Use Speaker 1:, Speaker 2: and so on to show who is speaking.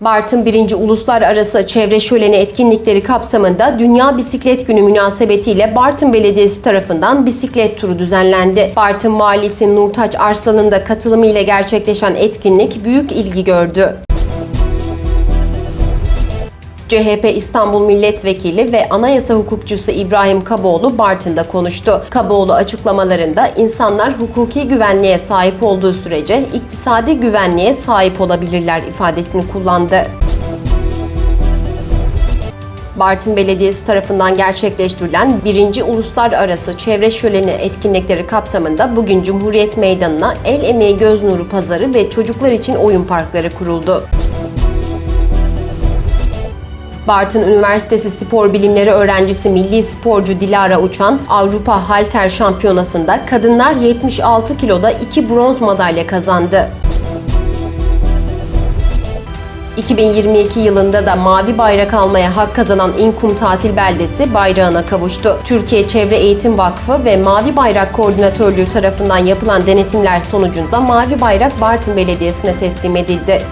Speaker 1: Bartın 1. Uluslararası Çevre Şöleni etkinlikleri kapsamında Dünya Bisiklet Günü münasebetiyle Bartın Belediyesi tarafından bisiklet turu düzenlendi. Bartın Valisi Nurtaç Arslan'ın da katılımıyla gerçekleşen etkinlik büyük ilgi gördü. CHP İstanbul Milletvekili ve anayasa hukukçusu İbrahim Kaboğlu Bartın'da konuştu. Kaboğlu açıklamalarında insanlar hukuki güvenliğe sahip olduğu sürece iktisadi güvenliğe sahip olabilirler ifadesini kullandı. Bartın Belediyesi tarafından gerçekleştirilen 1. Uluslararası Çevre Şöleni etkinlikleri kapsamında bugün Cumhuriyet Meydanı'na El Emeği Göz Nuru Pazarı ve çocuklar için oyun parkları kuruldu. Bartın Üniversitesi Spor Bilimleri öğrencisi milli sporcu Dilara Uçan Avrupa Halter Şampiyonası'nda kadınlar 76 kiloda 2 bronz madalya kazandı. 2022 yılında da mavi bayrak almaya hak kazanan İnkum Tatil Beldesi bayrağına kavuştu. Türkiye Çevre Eğitim Vakfı ve Mavi Bayrak Koordinatörlüğü tarafından yapılan denetimler sonucunda mavi bayrak Bartın Belediyesi'ne teslim edildi.